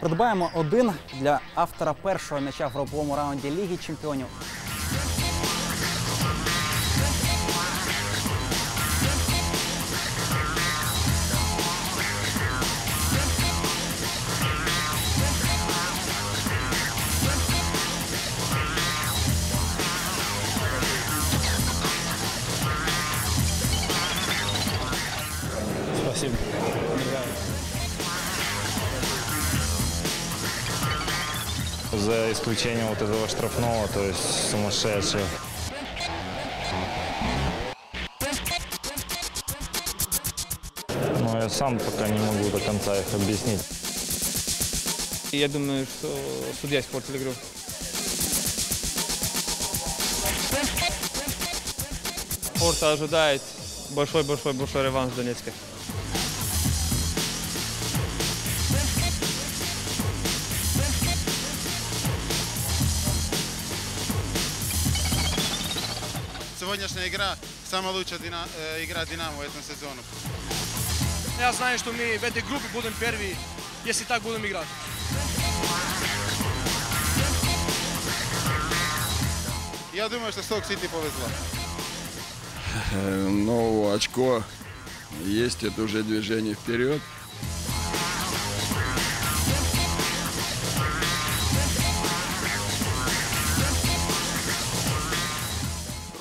Придбаємо один для автора першого м'яча в груповому раунді Ліги Чемпіонів. Спасибо. За исключением вот этого штрафного, то есть сумасшедший. Но я сам пока не могу до конца их объяснить. Я думаю, что судья испортил игру. Порта ожидает большой-большой-большой реванш в Донецке. Сегодняшняя игра самая лучшая дина- э, игра Динамо в этом сезоне. Я знаю, что мы в этой группе будем первые, если так будем играть. Я думаю, что Сток Сити повезло. Э, Ну, очко есть, это уже движение вперед.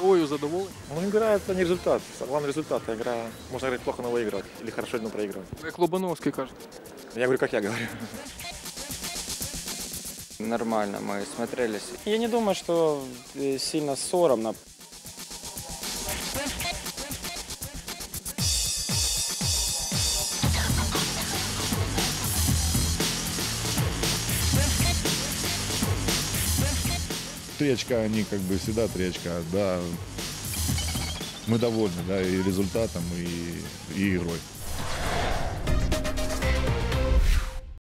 Рою задоволений. Ну, игра это не результат. Главный результат. Игра, можно играть плохо, но выиграть. Или хорошо, но проигрывать. Як Лобановський каже. Я говорю, как я говорю. Нормально мы смотрелись. Я не думаю, что э, сильно соромно. Три очка, они как бы всегда три очка, да. Мы довольны, да, и результатом, и, и игрой.